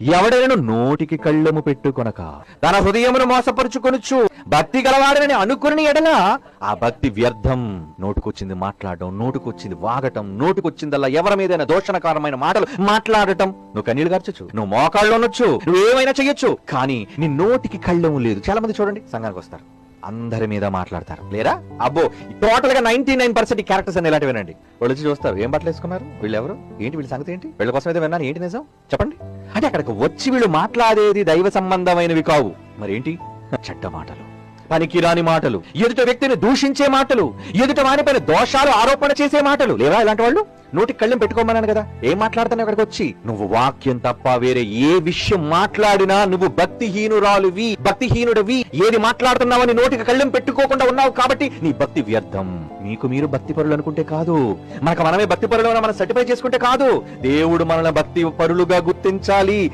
ఎవడైనా నోటికి కళ్ళము పెట్టుకొనక తన హృదయమును మోసపరుచుకొనుచు భక్తి గలవాడని అనుకుని ఎడల ఆ భక్తి వ్యర్థం నోటుకొచ్చింది మాట్లాడటం నోటుకొచ్చింది వాగటం నోటుకొచ్చిందల్లా ఎవరి మీదైనా దోషణకారమైన మాటలు మాట్లాడటం. నువ్వు కన్నీళ్ళు గర్చచ్చు నువ్వు మోకాళ్ళు అనొచ్చు నువ్వు ఏమైనా చెయ్యొచ్చు. కానీ నీ నోటికి కళ్ళము లేదు. చాలా మంది చూడండి సంఘానికి వస్తారు. అందరి మీద మాట్లాడతారు. లేరా? అబ్బో టోటల్గా నైన్టీ నైన్ పర్సెంట్ క్యారెక్టర్స్ అని ఇలాంటివేనండి వాళ్ళు వచ్చి చూస్తారు ఏం బట్టలు వేసుకున్నారు వీళ్ళు ఎవరు ఏంటి వీళ్ళ సంగతి ఏంటి? వీళ్ళ కోసం అయితే విన్నాను ఏంటి నిజం? చెప్పండి. అంటే అక్కడికి వచ్చి వీళ్ళు మాట్లాడేది దైవ సంబంధమైనవి కావు. మరేంటి? చెడ్డ మాటలు. పనికిరాని మాటలు ఎదుట వ్యక్తిని దూషించే మాటలు ఎదుట వానిపైన దోషాలు ఆరోపణ చేసే మాటలు. లేవా ఇలాంటి వాళ్ళు? నోటికి కళ్ళెం పెట్టుకోమన్నాను కదా. ఏం మాట్లాడుతున్నావు అక్కడికి వచ్చి? నువ్వు వాక్యం తప్ప వేరే ఏ విషయం మాట్లాడినా నువ్వు భక్తిహీనురాలువి భక్తిహీనుడవి. ఏది మాట్లాడుతున్నావని నోటికి కళ్ళెం పెట్టుకోకుండా ఉన్నావు కాబట్టి నీ భక్తి వ్యర్థం. మీకు మీరు భక్తి పరులు అనుకుంటే కాదు. మనకు మనమే భక్తి పరులు మనం సర్టిఫై చేసుకుంటే కాదు. దేవుడు మనల్ని భక్తి పరులుగా గుర్తించాలి.